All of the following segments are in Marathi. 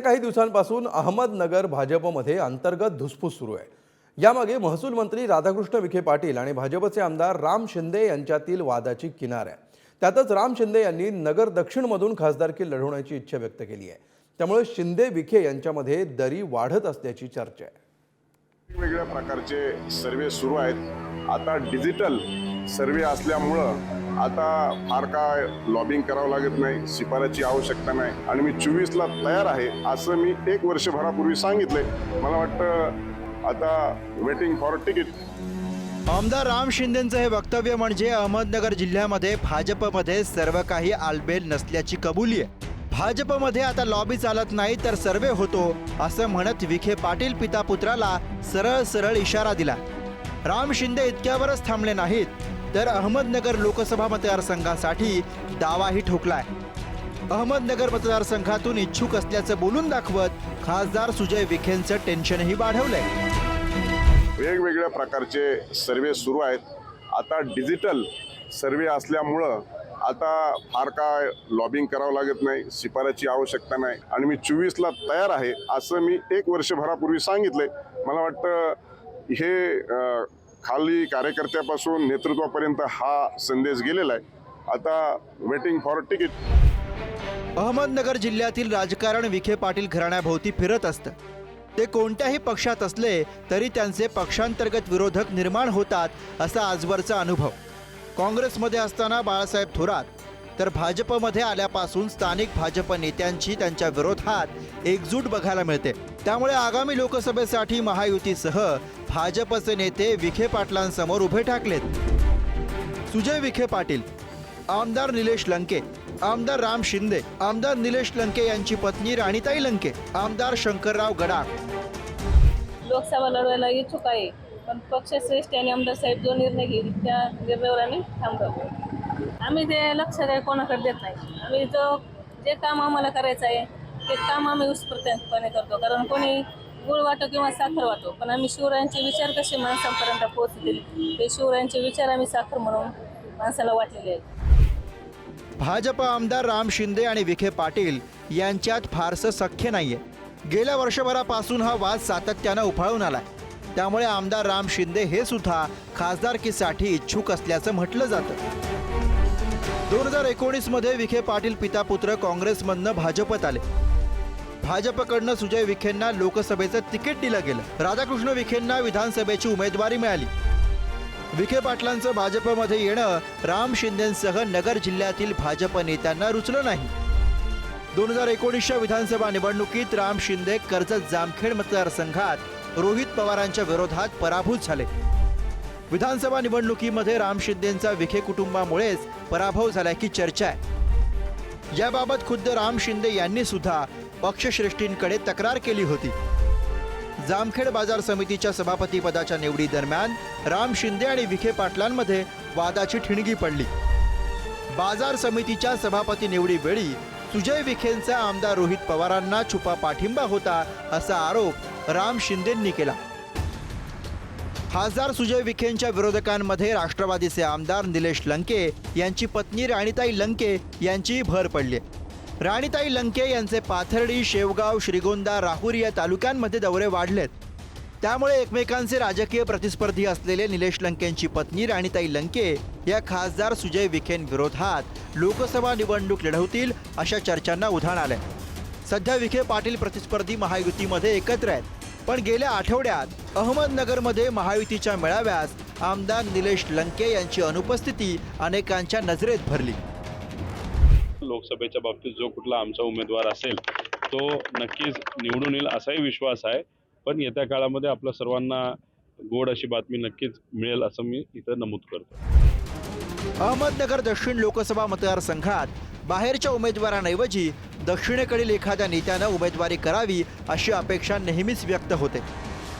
गेल्या काही दिवसांपासून अहमदनगर भाजपमध्ये अंतर्गत धुसफूस सुरू आहे. यामागे महसूल मंत्री राधाकृष्ण विखे पाटील आणि भाजपचे आमदार राम शिंदे यांच्यातील वादाची किनार आहे. त्यातच राम शिंदे यांनी नगर दक्षिणमधून खासदारकी लढवण्याची इच्छा व्यक्त केली आहे. त्यामुळे शिंदे विखे यांच्यामध्ये दरी वाढत असल्याची चर्चा आहे. वेगवेगळ्या प्रकारचे सर्वे सुरू आहेत. आता डिजिटल सर्वे असल्यामुळं आता फार काय लॉबिंग करावं लागत नाही शिफारसची आवश्यकता नाही. आणि मी चोवीसला तयार आहे असं मी एक वर्षभरापूर्वी सांगितलंय. मला वाटतं आता वेटिंग फॉर तिकीट आमदार राम शिंदेचं हे वक्तव्य म्हणजे अहमदनगर जिल्ह्यामध्ये भाजपमध्ये सर्व काही आलबेल नसल्याची कबुली आहे. भाजपमध्ये आता लॉबी चालत नाही तर सर्वे होतो असं म्हणत विखे पाटील पिता पुत्राला सरळ सरळ इशारा दिला. राम शिंदे इतक्यावरच थांबले नाहीत. तर अहमदनगर लोकसभा मतदारसंघासाठी दावाही ठोकलाय. अहमदनगर मतदारसंघातून इच्छुक असल्याचं बोलून दाखवत खासदार सुजय विखेंचं टेन्शनही वाढवलंय. वेगवेगळ्या प्रकारचे सर्वे सुरू आहेत. आता डिजिटल सर्वे असल्यामुळं आता फार काय लॉबिंग करावं लागत नाही शिफारची आवश्यकता नाही आणि मी चोवीसला तयार आहे असं मी एक वर्षभरापूर्वी सांगितलंय. मला वाटतं हे खाली कार्यकर्त्यापासून नेतृत्वापर्यंत हा संदेश गेलेला आहे. आता वेटिंग फॉर तिकीट अहमदनगर जिल्ह्यातील राजकारण विखे पाटील घराण्याभोवती फिरत असतं. ते कोणत्याही पक्षात असले तरी त्यांचे पक्षांतर्गत विरोधक निर्माण होतात असा आजवरचा अनुभव. काँग्रेसमध्ये असताना बाळासाहेब थोरात तर भाजपमध्ये आल्यापासून स्थानिक भाजप नेत्यांची त्यांच्या विरोधात एकजूट बघायला मिळते. त्यामुळे आगामी लोकसभेसाठी महायुतीसह भाजपचे नेते विखे पाटलांसमोर उभे ठाकलेत. सुजय विखे पाटील आमदार निलेश लंके आमदार राम शिंदे आमदार निलेश लंके यांची पत्नी राणीताई लंके आमदार शंकरराव गडाख. लोकसभा लढवायला इच्छुक आहे पण पक्षश्रेष्ठी आणि आमदार साहेब जो निर्णय घेईल त्या निर्णयावर आम्ही थांबतो आम्ही ते लक्ष काय कोणाकडे देत नाही? आम्ही जो जे काम आम्हाला करायचं आहे ते काम आम्ही उत्स्फूर्तपणे करतो. कारण कोणी गुळ वाटो किंवा साखर वाटो पण आम्ही शिवरायांचे विचार कसे माणसांपर्यंत पोहोचतील? ते शिवरायांचे विचार आम्ही साखर म्हणून माणसाला वाटलेले आहेत. भाजप आमदार राम शिंदे आणि विखे पाटील यांच्यात फारसं सख्य नाहीये. गेल्या वर्षभरापासून हा वाद सातत्यानं उफाळून आलाय. त्यामुळे आमदार राम शिंदे हे सुद्धा खासदारकीसाठी इच्छुक असल्याचं म्हटलं जातं. दोन हजार एकोणीसमध्ये विखे पाटील पिता पुत्र काँग्रेसमधनं भाजपत आले. भाजपकडनं सुजय विखेंना लोकसभेचं तिकीट दिलं गेलं. राधाकृष्ण विखेंना विधानसभेची उमेदवारी मिळाली. विखे पाटलांचं भाजपमध्ये येणं राम शिंदेसह नगर जिल्ह्यातील भाजप नेत्यांना रुचलं नाही. दोन हजार एकोणीसच्या विधानसभा निवडणुकीत राम शिंदे कर्जत जामखेड मतदारसंघात रोहित पवारांच्या विरोधात पराभूत झाले. विधानसभा निवडणुकीमध्ये राम शिंदेंचा विखे कुटुंबामुळेच पराभव झाल्याची चर्चा आहे. याबाबत खुद्द राम शिंदे यांनी सुद्धा पक्षश्रेष्ठींकडे तक्रार केली होती. जामखेड बाजार समितीच्या सभापतीपदाच्या निवडीदरम्यान राम शिंदे आणि विखे पाटलांमध्ये वादाची ठिणगी पडली. बाजार समितीच्या सभापती निवडीवेळी सुजय विखेंचा आमदार रोहित पवारांना छुपा पाठिंबा होता असा आरोप राम शिंदेंनी केला. खासदार सुजय विखेंच्या विरोधकांमध्ये राष्ट्रवादीचे आमदार निलेश लंके यांची पत्नी राणीताई लंके यांचीही भर पडली राणीताई लंके यांचे पाथर्डी शेवगाव श्रीगोंदा राहुरी या तालुक्यांमध्ये दौरे वाढलेत. त्यामुळे एकमेकांचे राजकीय प्रतिस्पर्धी असलेले निलेश लंकेंची पत्नी राणीताई लंके या खासदार सुजय विखेंविरोधात लोकसभा निवडणूक लढवतील अशा चर्चांना उधाण आलंय. सध्या विखे पाटील प्रतिस्पर्धी महायुतीमध्ये एकत्र आहेत. पण गेल्या आठवड्यात अहमदनगरमध्ये महायुतीच्या मेळाव्यास आमदार निलेश लंके यांची अनुपस्थिती अनेकांच्या नजरेत भरली. लोकसभेच्या बाबतीत जो कुठला आमचा उमेदवार असेल तो नक्कीच निवडून येईल असाही विश्वास आहे. पण येत्या काळामध्ये आपल्या सर्वांना गोड अशी बातमी नक्कीच मिळेल असं मी इथं नमूद करतो. अहमदनगर दक्षिण लोकसभा मतदारसंघात बाहेरच्या उमेदवारांऐवजी दक्षिणेकडील एखाद्या नेत्यानं उमेदवारी करावी अशी अपेक्षा नेहमीच व्यक्त होते.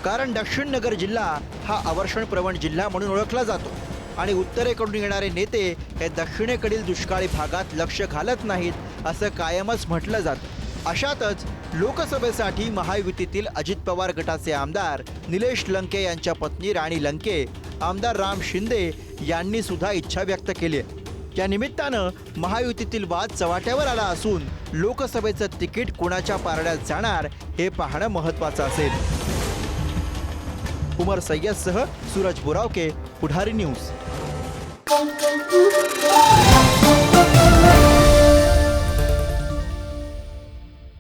कारण दक्षिण नगर जिल्हा हा अवर्षण प्रवण जिल्हा म्हणून ओळखला जातो. आणि उत्तरेकडून येणारे नेते हे दक्षिणेकडील दुष्काळी भागात लक्ष घालत नाहीत असं कायमच म्हटलं जातं. अशातच लोकसभेसाठी महायुतीतील अजित पवार गटाचे आमदार निलेश लंके यांच्या पत्नी राणी लंके आमदार राम शिंदे यांनी सुद्धा इच्छा व्यक्त केली आहे. या निमित्तानं महायुतीतील वाद चव्हाट्यावर आला असून लोकसभेचं तिकीट कुणाच्या पारड्यात जाणार हे पाहणं महत्वाचं असेल. उमर सय्यदसह सूरज बुरावके पुढारी न्यूज. Música